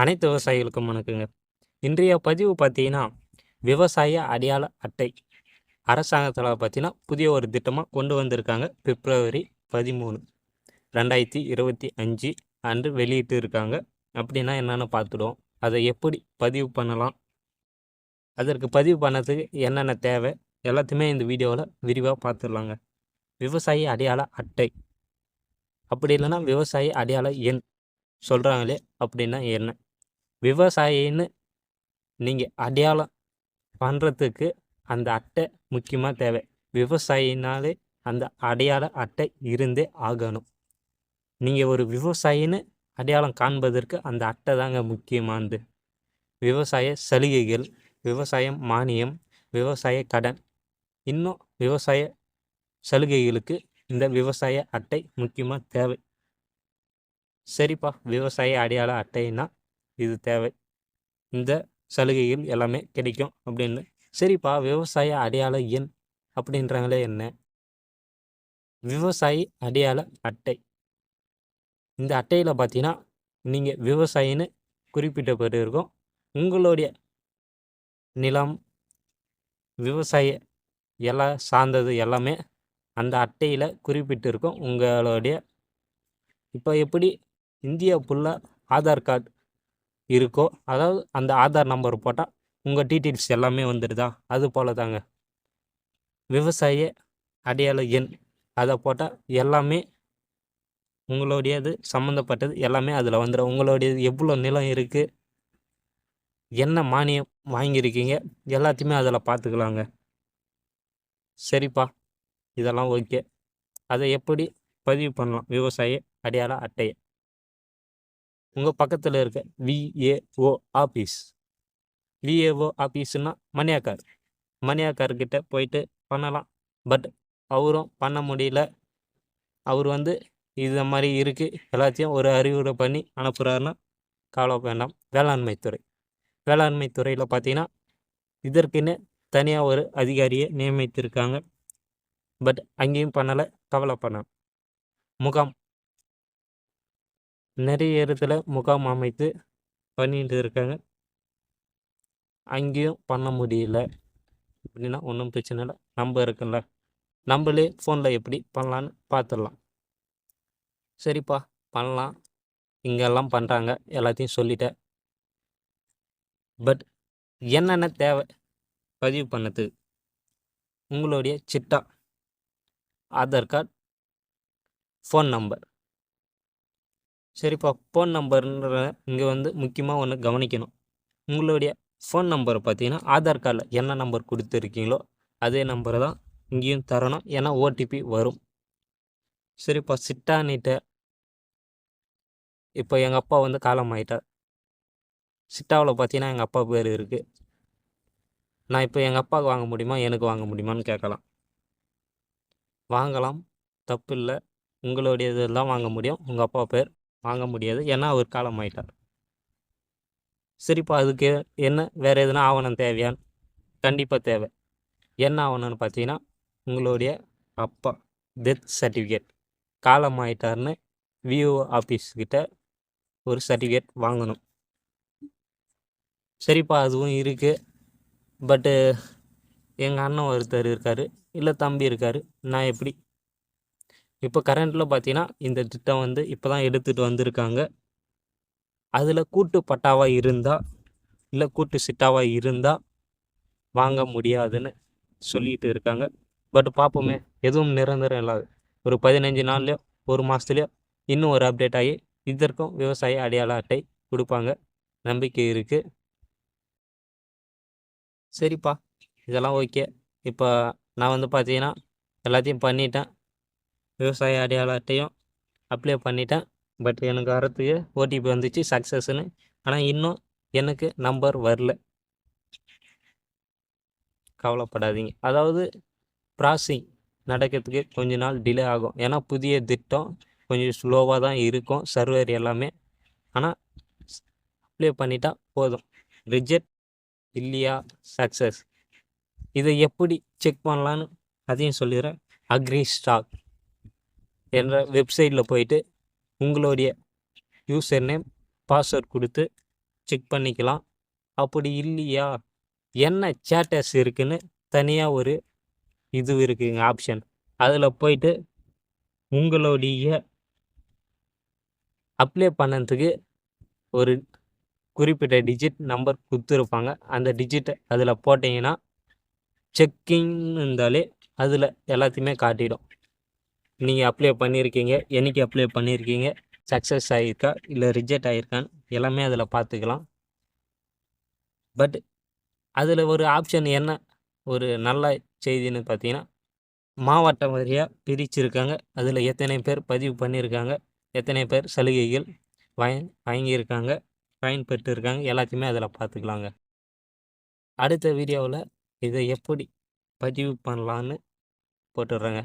அனைத்து விவசாயிகளுக்கும் வணக்கங்க. இன்றைய பதிவு பார்த்தீங்கன்னா விவசாய அடையாள அட்டை அரசாங்கத்தில் பார்த்தீங்கன்னா புதிய ஒரு திட்டமாக கொண்டு வந்திருக்காங்க. பிப்ரவரி பதிமூணு ரெண்டாயிரத்தி இருபத்தி அஞ்சு அன்று வெளியிட்டு இருக்காங்க. அப்படின்னா என்னென்னு பார்த்துடுவோம். அதை எப்படி பதிவு பண்ணலாம்? அதற்கு பதிவு பண்ணதுக்கு என்னென்ன தேவை? எல்லாத்தையுமே இந்த வீடியோவில் விரிவாக பார்த்துடலாங்க. விவசாயி அடையாள அட்டை. அப்படி இல்லைன்னா விவசாயி அடையாள எண் சொல்கிறாங்களே அப்படின்னா என்ன? விவசாயின்னு நீங்கள் அடையாளம் பண்ணுறதுக்கு அந்த அட்டை முக்கியமாக தேவை. விவசாயினாலே அந்த அடையாள அட்டை இருந்தே ஆகணும். நீங்கள் ஒரு விவசாயின்னு அடையாளம் காண்பதற்கு அந்த அட்டை தாங்க முக்கியமானது. விவசாய சலுகைகள் விவசாயம் மானியம் விவசாய கடன் இன்னும் விவசாய சலுகைகளுக்கு இந்த விவசாய அட்டை முக்கியமாக தேவை. சரிப்பா விவசாய அடையாள அட்டைன்னா இது தேவை. இந்த சலுகைகள் எல்லாமே கிடைக்கும் அப்படின்னு. சரிப்பா விவசாய அடையாள எண் அப்படின்றாங்களே என்ன? விவசாயி அடையாள அட்டை. இந்த அட்டையில் பார்த்தீங்கன்னா நீங்கள் விவசாயின்னு குறிப்பிட்டப்பட்டு இருக்கும். உங்களுடைய நிலம் விவசாய எல்லாம் சார்ந்தது எல்லாமே அந்த அட்டையில் குறிப்பிட்டு இருக்கும். உங்களுடைய இப்போ எப்படி இந்தியா ஃபுல்லாக ஆதார் கார்டு இருக்கோ அதாவது அந்த ஆதார் நம்பர் போட்டால் உங்கள் டீட்டெயில்ஸ் எல்லாமே வந்துடுதா அது போல தாங்க விவசாய அடையாள எண் அதை போட்டால் எல்லாமே உங்களுடையது சம்மந்தப்பட்டது எல்லாமே அதில் வந்துடும் உங்களுடையது எவ்வளோ நிலம் இருக்குது என்ன மானியம் வாங்கியிருக்கீங்க? எல்லாத்தையுமே அதில் பார்த்துக்கலாங்க சரிப்பா. இதெல்லாம் ஓகே. அதை எப்படி பதிவு பண்ணலாம்? விவசாய அடையாள அட்டையை. உங்கள் பக்கத்தில் இருக்க விஏஓ ஆஃபீஸ் விஏஓ ஆஃபீஸ்னா மணியாக்கார். மணியாக்கார்கிட்ட போயிட்டு பண்ணலாம். பட் அவரும் பண்ண முடியல. அவர் வந்து இது மாதிரி இருக்குது எல்லாத்தையும் ஒரு அறிவுரை பண்ணி அனுப்புகிறாருன்னா கவலை வேண்டாம். வேளாண்மை துறை. வேளாண்மை துறையில் பார்த்தீங்கன்னா இதற்குன்னு தனியாக ஒரு அதிகாரியை நியமித்திருக்காங்க. பட் அங்கேயும் பண்ணலை. கவலை பண்ண முகாம் நிறைய இடத்துல முகாம் அமைத்து பண்ணிட்டு இருக்காங்க. அங்கேயும் பண்ண முடியல. அப்படின்னா ஒன்றும் பிரச்சனை இல்லை. நம்ம இருக்குல்ல. நம்மளே ஃபோனில் எப்படி பண்ணலான்னு பார்த்துடலாம் சரிப்பா பண்ணலாம். இங்கெல்லாம் பண்ணுறாங்க எல்லாத்தையும் சொல்லிட்டேன். பட் என்னென்ன தேவை? பதிவு பண்ணது. உங்களுடைய சிட்டா ஆதார் கார்டு ஃபோன் நம்பர் சரிப்பா ஃபோன் நம்பர்ன்ற இங்கே வந்து முக்கியமாக ஒன்று கவனிக்கணும். உங்களுடைய ஃபோன் நம்பரை பார்த்தீங்கன்னா ஆதார் கார்டில் என்ன நம்பர் கொடுத்துருக்கீங்களோ அதே நம்பரை தான் இங்கேயும் தரணும். ஏன்னா ஓடிபி வரும். சரிப்பா சிட்டானிட்ட இப்போ எங்கள் அப்பா வந்து காலம் ஆகிட்டார் சிட்டாவில் பார்த்தீங்கன்னா எங்கள் அப்பா பேர் இருக்குது நான் இப்போ எங்கள் அப்பாவுக்கு வாங்க முடியுமா எனக்கு வாங்க முடியுமான்னு கேட்கலாம். வாங்கலாம். தப்பு இல்லை உங்களுடைய இதெல்லாம் வாங்க முடியும். உங்கள் அப்பா பேர் வாங்க முடியாது. ஏன்னா அவர் காலம் ஆயிட்டார் சரிப்பா அதுக்கு என்ன? வேறு எதுனா ஆவணம் தேவையான்னு கண்டிப்பாக தேவை. என்ன ஆவணம்னு பார்த்தீங்கன்னா உங்களுடைய அப்பா டெத் சர்டிஃபிகேட் காலம் ஆயிட்டார்னு விஓ ஆஃபீஸ்கிட்ட ஒரு சர்டிஃபிகேட் வாங்கணும். சரிப்பா அதுவும் இருக்குது பட்டு எங்கள் அண்ணன் ஒருத்தர் இருக்கார். இல்லை தம்பி இருக்கார். நான் எப்படி இப்போ கரண்ட்டில் பார்த்தீங்கன்னா இந்த திட்டம் வந்து இப்போ தான் எடுத்துகிட்டு வந்திருக்காங்க. அதில் கூட்டு பட்டாவாக இருந்தால் இல்லை கூட்டு சிட்டாவாக இருந்தால் வாங்க முடியாதுன்னு சொல்லிட்டு இருக்காங்க. பட் பார்ப்போமே எதுவும் நிரந்தரம் இல்லாது. ஒரு பதினஞ்சு நாள்லையோ ஒரு மாதத்துலையோ இன்னும் ஒரு அப்டேட் ஆகி இதற்கும் விவசாய அடையாள அட்டை கொடுப்பாங்க. நம்பிக்கை இருக்குது சரிப்பா இதெல்லாம் ஓகே இப்போ நான் வந்து பார்த்தீங்கன்னா எல்லாத்தையும் பண்ணிட்டேன். விவசாய அடையாள அட்டையும் அப்ளை பண்ணிட்டேன். பட் எனக்கு வரத்துக்கு ஓடிபி வந்துச்சு சக்ஸஸ்ன்னு ஆனால் இன்னும் எனக்கு நம்பர் வரல. கவலைப்படாதீங்க. அதாவது ப்ராசிங் நடக்கிறதுக்கு கொஞ்ச நாள் டிலே ஆகும். ஏன்னா புதிய திட்டம் கொஞ்சம் ஸ்லோவாக தான் இருக்கும் சர்வர் எல்லாமே. ஆனால் அப்ளை பண்ணிட்டா போதும். ரிஜெக்ட் இல்லையா? சக்ஸஸ் இதை எப்படி செக் பண்ணலான்னு அதையும் சொல்லிடுறேன். அக்ரி ஸ்டாக் என்ற வெப்சைட்டில் போயிட்டு உங்களுடைய யூசர் நேம் பாஸ்வேர்ட் கொடுத்து செக் பண்ணிக்கலாம். அப்படி இல்லையா? என்ன சேட்டஸ் இருக்குதுன்னு தனியாக ஒரு இது இருக்குங்க ஆப்ஷன் அதில் போயிட்டு உங்களுடைய அப்ளை பண்ணதுக்கு ஒரு குறிப்பிட்ட டிஜிட் நம்பர் கொடுத்துருப்பாங்க. அந்த டிஜிட்டை அதில் போட்டிங்கன்னா செக்கிங் இருந்தாலே அதில் எல்லாத்தையுமே காட்டிடும். நீங்கள் அப்ளை பண்ணியிருக்கீங்க என்னைக்கு அப்ளை பண்ணியிருக்கீங்க சக்ஸஸ் ஆகியிருக்கா இல்லை ரிஜெக்ட் ஆகிருக்கான்னு எல்லாமே அதில் பார்த்துக்கலாம். பட் அதில் ஒரு ஆப்ஷன் என்ன ஒரு நல்ல செய்தின்னு பார்த்தீங்கன்னா மாவட்டம் வரியாக பிரிச்சிருக்காங்க. அதில் எத்தனை பேர் பதிவு பண்ணியிருக்காங்க எத்தனை பேர் சலுகைகள் வாங்கி வாங்கியிருக்காங்க பயன்பெற்றிருக்காங்க எல்லாத்தையுமே அதில் பார்த்துக்கலாங்க. அடுத்த வீடியோவில் இதை எப்படி பதிவு பண்ணலான்னு போட்டுடுறேங்க.